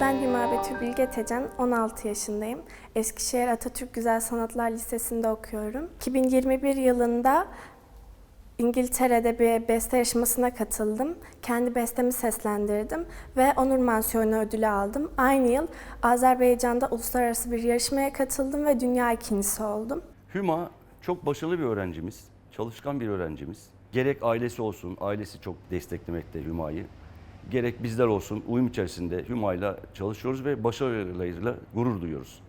Ben Hüma Betül Bilge Tecan, 16 yaşındayım. Eskişehir Atatürk Güzel Sanatlar Lisesi'nde okuyorum. 2021 yılında İngiltere'de bir beste yarışmasına katıldım. Kendi bestemi seslendirdim ve onur mansiyonu ödülü aldım. Aynı yıl Azerbaycan'da uluslararası bir yarışmaya katıldım ve dünya ikincisi oldum. Hüma çok başarılı bir öğrencimiz, çalışkan bir öğrencimiz. Gerek ailesi olsun, ailesi çok desteklemekte Hüma'yı. Gerek bizler olsun, uyum içerisinde Hüma'yla çalışıyoruz ve başarılarıyla gurur duyuyoruz.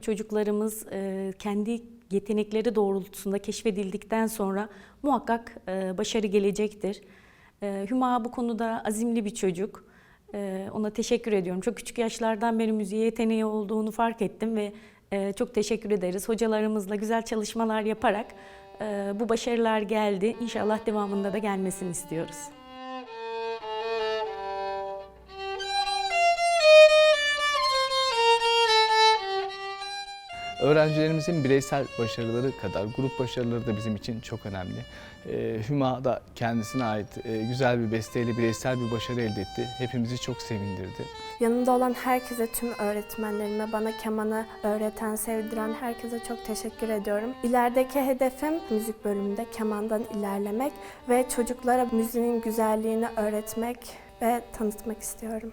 Çocuklarımız e, kendi yetenekleri doğrultusunda keşfedildikten sonra muhakkak e, başarı gelecektir. E, Hüma bu konuda azimli bir çocuk. Ona teşekkür ediyorum. Çok küçük yaşlardan beri müziğe yeteneği olduğunu fark ettim ve çok teşekkür ederiz. Hocalarımızla güzel çalışmalar yaparak bu başarılar geldi. İnşallah devamında da gelmesini istiyoruz. Öğrencilerimizin bireysel başarıları kadar grup başarıları da bizim için çok önemli. Ee, Hüma da kendisine ait e, güzel bir besteyle bireysel bir başarı elde etti. Hepimizi çok sevindirdi. Yanımda olan herkese, tüm öğretmenlerime, bana kemanı öğreten, sevdiren herkese çok teşekkür ediyorum. İlerideki hedefim müzik bölümünde kemandan ilerlemek ve çocuklara müziğin güzelliğini öğretmek ve tanıtmak istiyorum.